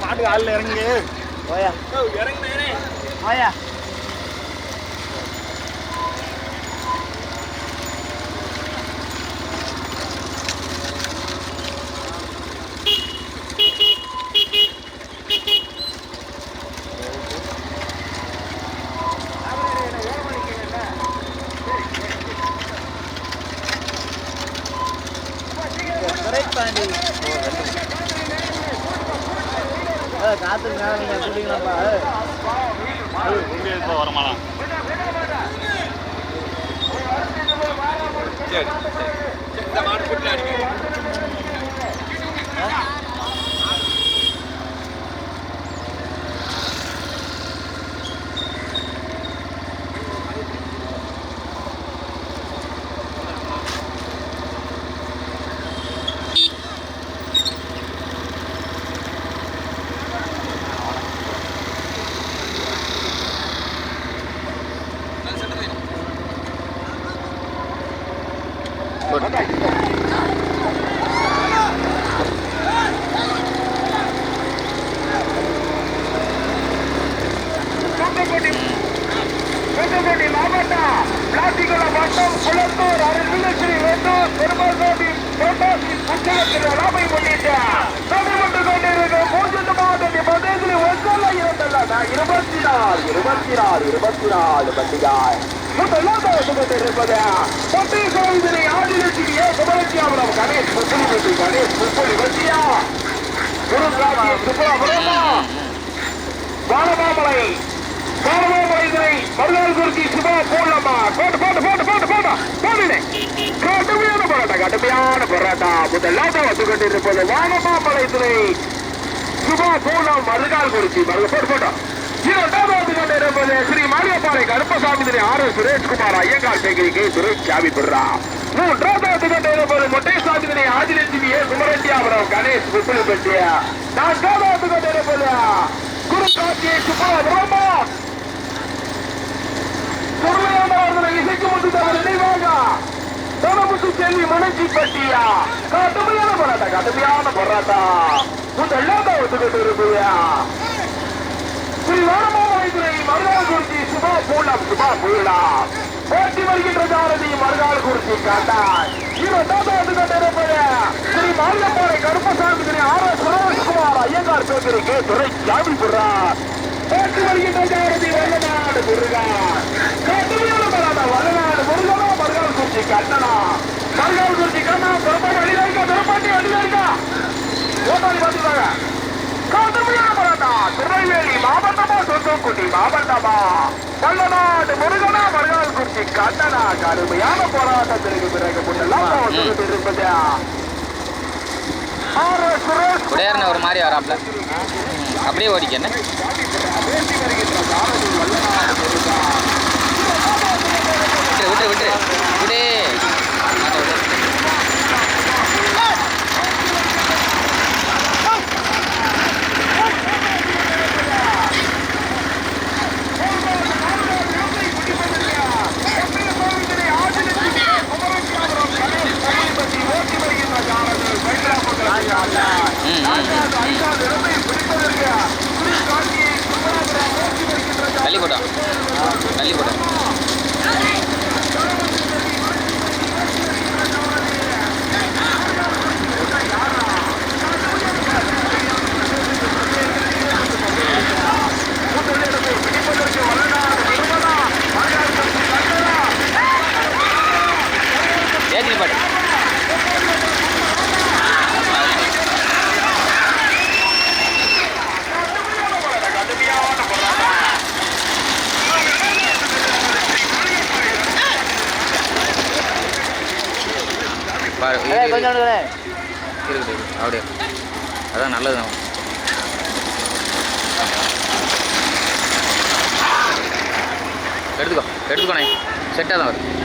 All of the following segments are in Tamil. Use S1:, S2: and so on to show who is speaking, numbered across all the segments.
S1: பாட்டு காலில் இறங்கு. ஓயா இறங்கினே ஓயா இருபத்தி நாலு இருபத்தி நாலு பண்டிகாய் முதலாவது கொண்டிருப்பது கணேஷ் முப்பலி கணேஷ் முப்பலி வச்சியா குருராஜி சுப்பராபுரம் வானமாமலை வானமாமலை மருதாள்குறிச்சி சுபா போடலாமா போட்டு போட்டு போட்டு போட்டு போட்டு போடுனே கடுமையான போராட்டம் கடுமையான போராட்டம். முதலாவது வந்து கொண்டிருப்பது வானமாமலை துறை சுபா போலாம் மருகால் குறிச்சி மருக போட்டு போட்டோம் ஸ்ரீ மாரியப்பாறை கருப்பசாமி திரு ஆர் எஸ் சுரேஷ்குமார் ஐயங்கார் சேகரி சுரேஷ் சாவி பிடுறா மூன்றாவது வந்து கொண்டிருப்பது மொட்டைசாமி திரை ஆதிலட்சுமி ஏ. சுமரண்டியாபுரம் கணேஷ் முப்பிலிப்பட்டியா நான்காவது வந்து கொண்டிருப்பது குரு காட்சி சுப்பரபிரமா இசைக்கு முன்பு தவறு நினைவாக செல்வி மனைச்சி பட்டியா. கடுமையான போராட்டம் கடுமையான போராட்டம். முதலாவது ஒத்துக்கிட்டு இருப்பியா ஸ்ரீ வானமாமலை மருதால் குறிச்சி சுபா பூலம் சுபா பூலம். போட்டி வருகின்ற ஜாரதி மருதால் குறிச்சி காட்டாய். இவன் ஒத்துக்கிட்டு இருப்பது ஸ்ரீ மாரியப்பாறை கருப்பசாமி திரு ஆர் எஸ் சுரேஷ்குமார் ஐயங்கார் சோதரி கே துறை ஜாமி புறார் போட்டி வருகின்ற ஜாரதி வல்லநாடு முருகா. கடுமையான போராட்டம் வல்லநாடு முருகனா மருதால் குறிச்சி கண்ணனா மருதால் குறிச்சி கண்ணா திருப்பதி அடியில இருக்கா திருப்பாண்டி ஓட்டாளி பார்த்துருக்காங்க கடுமையான போராட்டம் திருநெல்வேலி மாவட்டமா தூத்துக்குடி மாவட்டமா? வல்லநாடு முருகனா மறுநாள் குறிச்சி கண்ணனா கடுமையான போராட்டத்திற்கு பிறகு முன்னெல்லாம் இருப்பது
S2: ஒரு மாதிரி வராப்ல அப்படியே ஓடிக்க என்ன
S1: பேசி வருகின்ற சாரதி வல்லநாடு முருகா
S2: விட்டு விட்டு விட்டு விடு மாட்ட விடு தள்ளி போட்டோம் தள்ளி போட்டோம் ஏற்றி பாட்டு பாரு இரு, இரு,
S3: கொஞ்சம் விடுங்களே.
S2: இருக்குது அப்படியே அதான் நல்லது. தான் எடுத்துக்கோ எடுத்துக்கோண்ணே செட்டாக தான் வரும்.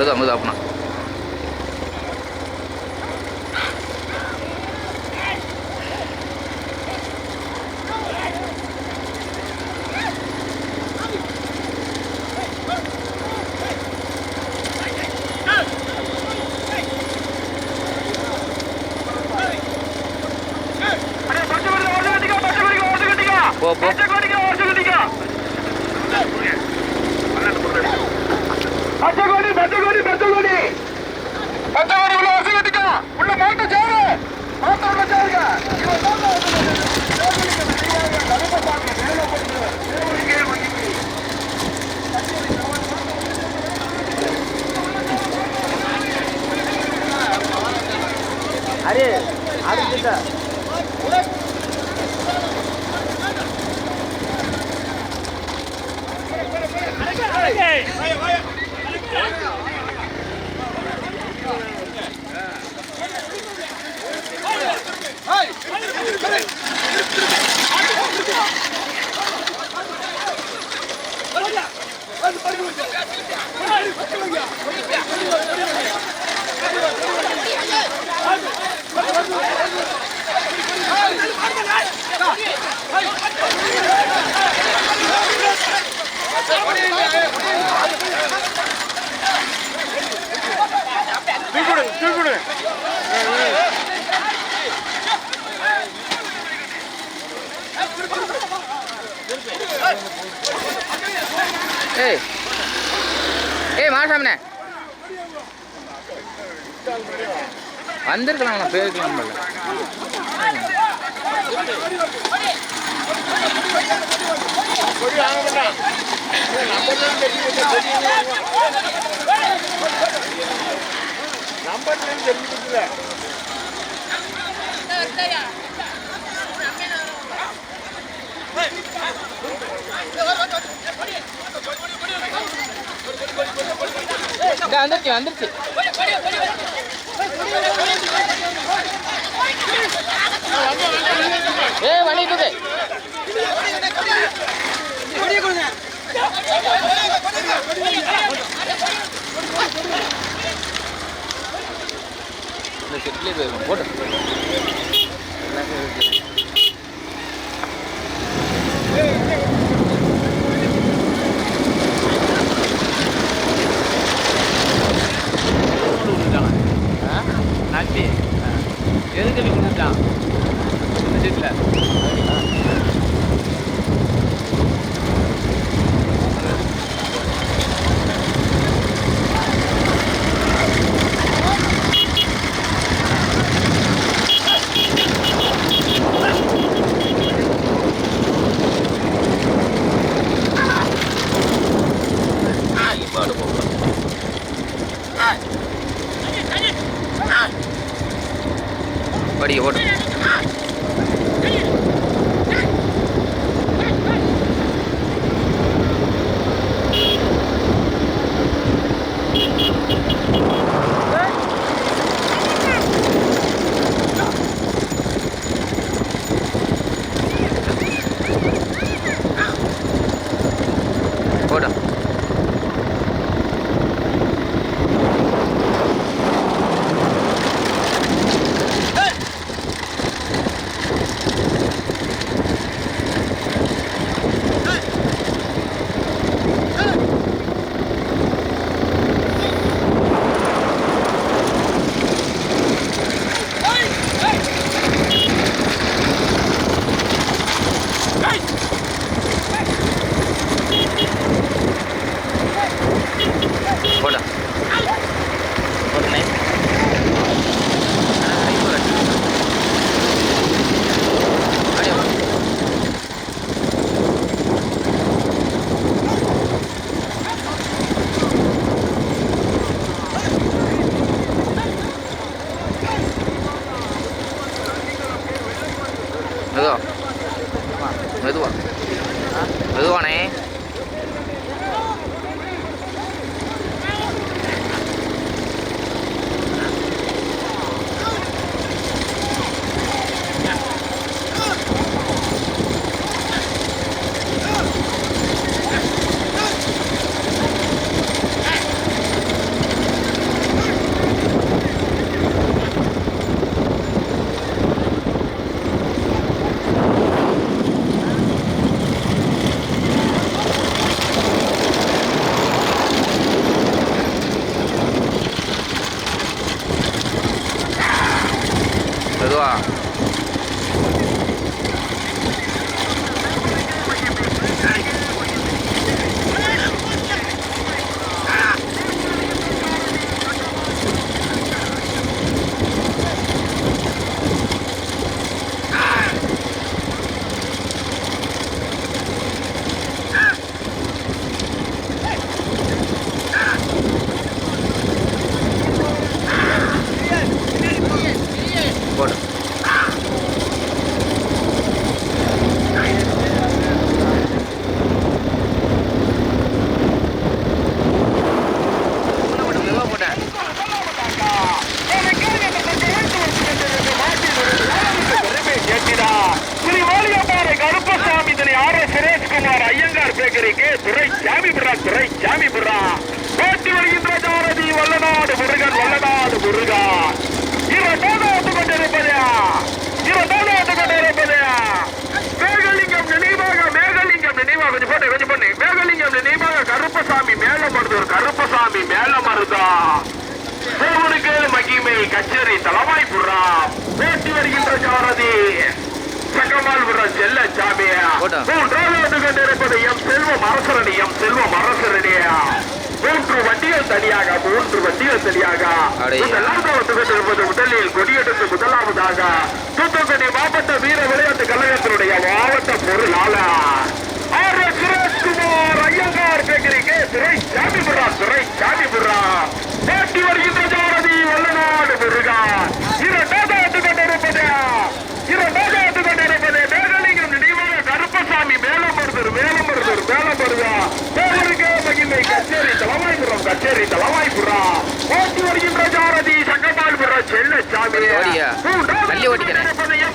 S1: બધા
S3: મજા
S1: આપણા Okay.
S2: ஏய் ஏய் மாசாமண்ணே வந்திருக்கலாம் நான் போயிருக்கலாம் போல
S1: மாட்டான் நம்பர் தெரிஞ்சுக்கல
S2: வந்துருச்சு வந்துருச்சு தூக்கு இந்த செட்லேயே போயிருக்கும் போட்டு
S3: நம்பி எதுக்கு நீ கொடுத்துட்டான்? இந்த சீட்டில்.
S1: நினைவாக கொஞ்சம் போட்டு கொஞ்சம் பண்ணு மேகலிங்கம் நினைவாக கருப்பசாமி மேல மருதூர் கருப்பசாமி மேல மருதா தேவனுக்கு மகிமை கச்சேரி தலவாய் புறா. போட்டி வருகின்ற ஜாரதி சக்கமால் புற செல்ல சாமியா
S2: போட்டா.
S1: மூன்றாவது வந்து கொண்டிருப்பது எம் செல்வம் அரசரணி எம் செல்வம் அரசரடியா. மூன்று வண்டிகள் தனியாக மூன்று வண்டிகள் தனியாக. முதலாவது முதலில் கொடியெடுத்து முதலாவதாக. தூத்துக்குடி மாவட்ட வீர விளையாட்டு கழகத்தினுடைய மாவட்ட பொருளாளர் ஆர் எஸ் சுரேஷ்குமார் ஐயங்கார் பேக்கரிக்கு துறை சாமிபுரா துறை சாமிபுரா போட்டி வருகின்ற ஜாரதி வல்லநாடு முருகான் இரண்டாவது வந்து கொண்டிருப்பது இரண்டாவது வந்து கொண்டிருப்பது மேகலிங்கம் நினைவாக கருப்பசாமி மேலமருதர் மேலமருதர் மேலமருதா தேவருக்கு மகிமை கச்சேரி தலவாய்புரம் கச்சேரி தலவாய்புரம் ஓட்டி வருகின்ற ஜாரதி சங்கமால்புரம் செல்லச்சாமி
S2: ஓடியா? தள்ளி ஓட்டிக்கிறேன்.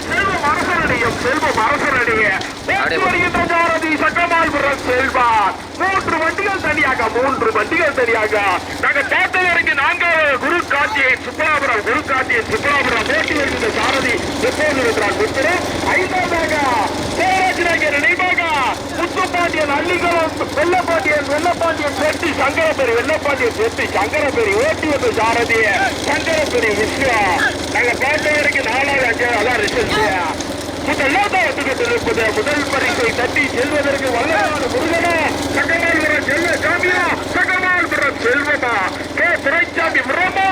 S1: செல்வம் அரசரடியும் செல்வம் அரசரடிய ஓட்டி
S2: அப்படியே போ.
S1: வருகின்ற ஜாரதி சங்கமால்புரம் செல்வா மூன்று வண்டிகள் தனியாக மூன்று வண்டிகள் சரியாக. நாங்க கேட்ட வரைக்கும் நான்காவது குரு காட்சியை சுப்பலாபுரம் குரு காட்சியை சுப்பலாபுரம் போட்டி வருகின்ற சாரதி எப்போது இருக்கிறார் புத்தரும்? ஐந்தாவதாக சேராஜிராஜர் நினைவாக முத்துப்பாண்டியன் அள்ளிகளும் வெள்ளப்பாண்டியன் வெள்ளப்பாண்டியன் செட்டி சங்கரபெரி வெள்ளப்பாண்டியன் செட்டி சங்கரபெரி ஓட்டி வந்த சாரதி சங்கரபெரி விஸ்வா நாங்க பார்த்த வரைக்கும் நாலாவது அஞ்சாவது அதான் ரிசல்ட் வந்துகிட்டு இருப்பது முதல் பரிசை தட்டி செல்வதற்கு வல்லநாடு முருகனா. சகமால்புரம் செல்வ சாமியா சகமால்புரம் செல்வமா? கே. துரைச்சாமி முரமா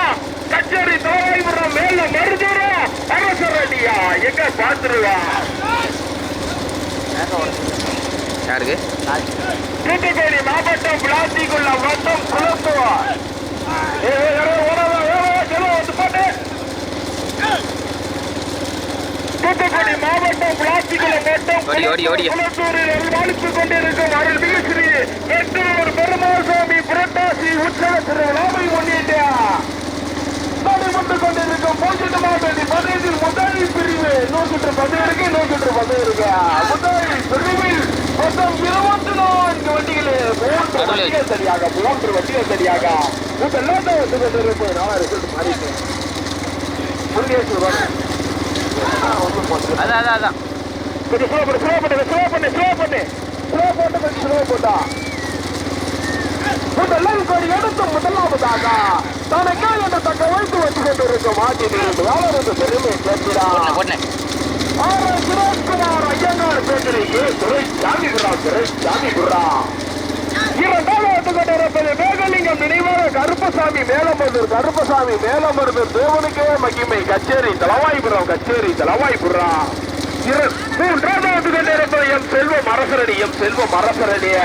S1: கச்சேரி தோராய்புரம் மேல மருதூரா அரசரடியா எங்க பாத்துருவா
S2: யாருக்கு?
S1: தூத்துக்குடி மாவட்டம் பிளாஸ்டிக் உள்ள மொத்தம் குளத்துவா தூத்துக்குடி மாவட்டம்
S2: ஓடி, ஓடி.
S1: குளத்தூரில் வாழ்த்து கொண்டிருக்கும் அருள் மிகஸ்ரீ எட்டூர் பெருமாள் சுவாமி புரட்டாசி உற்சவ திருவிழாவை முன்னிட்டு நடைபெற்று கொண்டிருக்கும் பூஜ்ஜியம் மாவட்டத்தில் பதினைந்தில் முதல் பிரிவு. நூற்று பதினேழுக்கு நூற்று பதினேழுக்கு. முதல் பிரிவில் மொத்தம் இருபத்தி நான்கு வண்டிகள் மூன்று வண்டிகள் சரியாக மூன்று வண்டிகள் சரியாக முதல்லாம் தான் வந்து கொண்டிருப்பது. நாளா ரிசல்ட் மாறிட்டு. முருகேஸ்வரர்.
S2: அதான் அதான் அதான்.
S1: கொஞ்சம் ஸ்லோ பண்ணு ஸ்லோ பண்ணு ஸ்லோ பண்ணு ஸ்லோ பண்ணு. ஸ்லோ போட்டு கொஞ்சம் ஸ்லோ போட்டா. முதலாம் கோடி எடுத்து முதலாவதாக தனக்கே என்ற தக்க வைத்து வச்சு கொண்டிருக்கும் ஆட்சியிலிருந்து வேலருக்கு பெருமை
S2: போட்டேன்
S1: ஆர் சுரேஷ்குமார் ஐயங்கார் பேக்கரிக்கு துறை சாமிபுரா துறை சாமிபுரா இரண்டாவது வந்து கொண்டிருப்பது மேகலிங்கம் நினைவாக கருப்பசாமி மேலமருதூர் கருப்பசாமி மேலமருதூர் தேவனுக்கே மகிமை. கச்சேரி தலவாய்புரம் கச்சேரி தலவாய்புரா. இரு- மூன்றாவது வந்து இருப்பது எம் செல்வம் அரசரடி எம் செல்வம் அரசரடிய.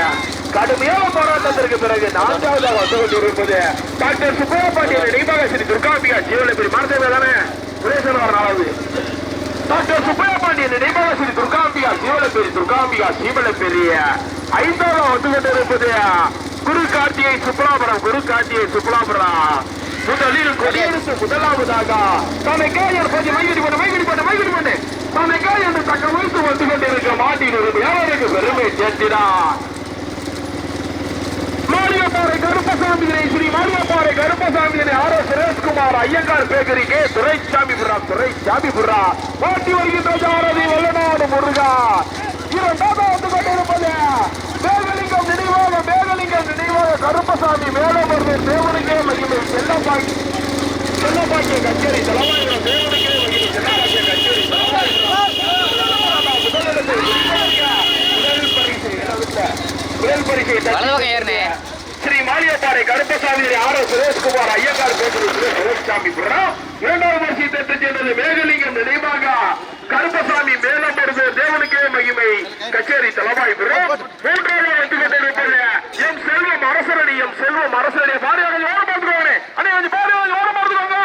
S1: கடுமையான போராட்டத்திற்கு பிறகு நான்காவதாக வந்து கொண்டிருப்பது டாக்டர் சுப்பிரபாண்டியன் நினைவாக ஸ்ரீ துர்காம்பிகா ஜீவனபுரி மரத்தேவை தானே? சுரேசனார் நாளாவது. டாக்டர் சுப்பிரமணியன் நினைவாக ஸ்ரீ துர்காம்பிகா சீவலப்பேரி துர்காம்பிகா சீவலப்பேரிய ஐந்தாவது வந்து கொண்டிருப்பது குரு கார்த்திகை சுப்பலாபுரம் குரு கார்த்திகை சுப்பலாபுரம் முதலில் கொடியெடுத்து முதலாவதாக. தனக்காயர் கொஞ்சம் மைகடி பண்ண மைகடி பண்ண மைகடி பண்ணு. தனக்காய் என்று தக்க வைத்து வந்து கொண்டிருக்க மாட்டின் யாருக்கு பெருமை சேர்த்தினார் மாரியப்பாறை கருப்பசாமியினை ஸ்ரீ மாரியப்பாறை கருப்பசாமியினை ஆர் எஸ் சுரேஷ்குமார் ஐயங்கார் பேக்கரிக்கு துரைசாமிபுரா துரைசாமிபுரா மாட்டி வருகின்ற ஜாரதி வல்லநாடு முருகா? இரண்டாவது வந்து கொண்டிருப்பது மேகலிங்கம் நினைவாக மேகலிங்கம் நினைவாக கருப்பசாமி மேலமர்ந்து தேவனுக்கே மகிமை. செல்லப்பாக்கி செல்லப்பாக்கிய கச்சேரி தலைவாயிரம் தேவனுக்கே மகிமை. செல்லப்பாக்கிய கச்சேரி முதல் பரிசை
S2: வலது பக்கம்
S1: ஸ்ரீ மாலியப்பாறை கருப்பசாமி ஆர் எஸ் சுரேஷ்குமார் ஐயக்கார் பேசுகிறது சுரேஷ்சாமி புறம் இரண்டாவது வரிசை தட்டு சென்றது மேகலிங்கம் நினைவாக. கருப்பசாமி மேலப்படுது தேவனுக்கே மகிமை. கச்சேரி தலவாய் புறம் மூன்றாவது வந்து கொண்டிருப்பது எம் செல்வம் அரசரடி எம் செல்வம் அரசரடி பாரு கொஞ்சம் ஓரம் பார்த்துக்கோங்க. அண்ணே கொஞ்சம் பாரு கொஞ்சம் ஓரம் பார்த்துக்கோங்க.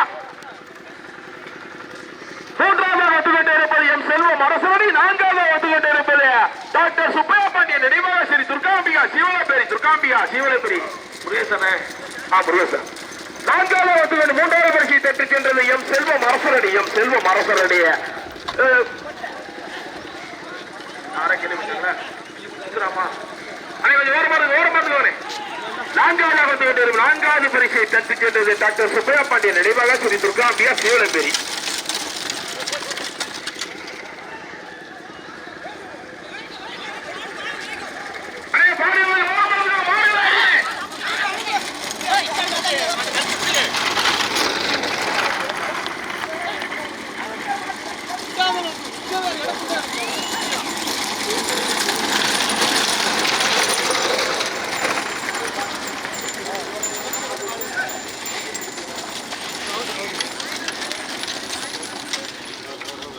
S1: மூன்றாவது வந்து கொண்டிருப்பது எம் செல்வம் அரசரடி நான்காவது வந்து கொண்டிருப்பது டாக்டர் சுப்பையா பாண்டியன் நினைவாக ஸ்ரீ துர்காம்பிகா சிவலப்பேரி துர்காம்பிகா சிவலப்பேரி முருகேசனே. ஆ முருகேசன். நான்காவது வந்து மூன்றாவது பரிசை தட்டு சென்றது எம் செல்வம் அரசரடி எம் செல்வம் அரசரடி அரை கிலோமீட்டர் வரேன் வந்து நான்காவது பரிசை தட்டு சென்றது டாக்டர் சுப்பையா பாண்டியன் நினைவாக ஸ்ரீ துர்காம்பியா சிவலம்பேரி.